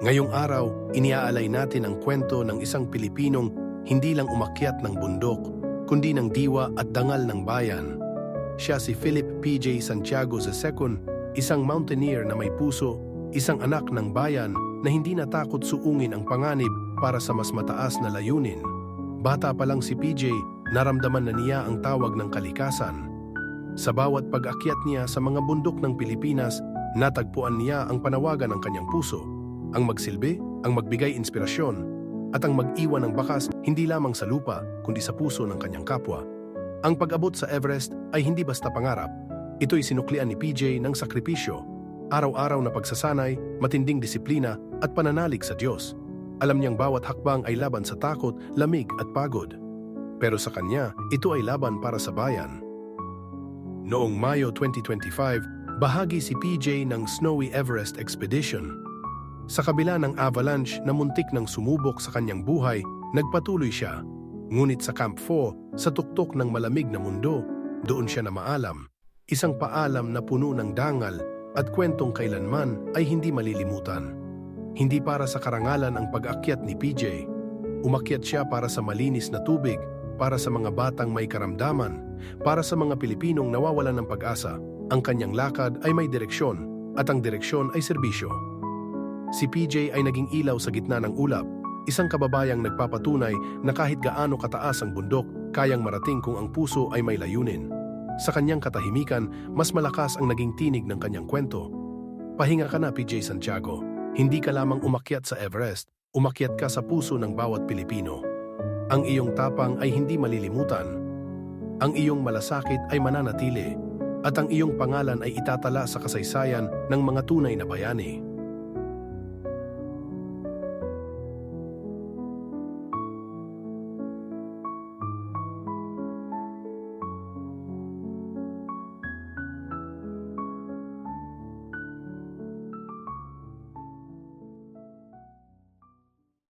Ngayong araw, iniaalay natin ang kwento ng isang Pilipinong hindi lang umakyat ng bundok, kundi ng diwa at dangal ng bayan. Siya si Philip P.J. Santiago II, isang mountaineer na may puso, isang anak ng bayan na hindi natakot suungin ang panganib para sa mas mataas na layunin. Bata pa lang si PJ, naramdaman na niya ang tawag ng kalikasan. Sa bawat pag-akyat niya sa mga bundok ng Pilipinas, natagpuan niya ang panawagan ng kanyang puso, ang magsilbi, ang magbigay inspirasyon, at ang mag-iwan ng bakas hindi lamang sa lupa, kundi sa puso ng kanyang kapwa. Ang pag-abot sa Everest ay hindi basta pangarap. Ito'y sinuklian ni PJ ng sakripisyo, araw-araw na pagsasanay, matinding disiplina at pananalig sa Diyos. Alam niyang bawat hakbang ay laban sa takot, lamig at pagod. Pero sa kanya, ito ay laban para sa bayan. Noong Mayo 2025, bahagi si PJ ng Snowy Everest Expedition. Sa kabila ng avalanche na muntik ng sumubok sa kanyang buhay, nagpatuloy siya. Ngunit sa Camp 4, sa tuktok ng malamig na mundo, doon siya na maalam. Isang paalam na puno ng dangal at kwentong kailanman ay hindi malilimutan. Hindi para sa karangalan ang pag-akyat ni PJ. Umakyat siya para sa malinis na tubig, para sa mga batang may karamdaman, para sa mga Pilipinong nawawalan ng pag-asa. Ang kanyang lakad ay may direksyon, at ang direksyon ay serbisyo. Si PJ ay naging ilaw sa gitna ng ulap, isang kababayang nagpapatunay na kahit gaano kataas ang bundok, kayang marating kung ang puso ay may layunin. Sa kanyang katahimikan, mas malakas ang naging tinig ng kanyang kwento. Pahinga ka na, PJ Santiago. Hindi ka lamang umakyat sa Everest, umakyat ka sa puso ng bawat Pilipino. Ang iyong tapang ay hindi malilimutan. Ang iyong malasakit ay mananatili. At ang iyong pangalan ay itatala sa kasaysayan ng mga tunay na bayani.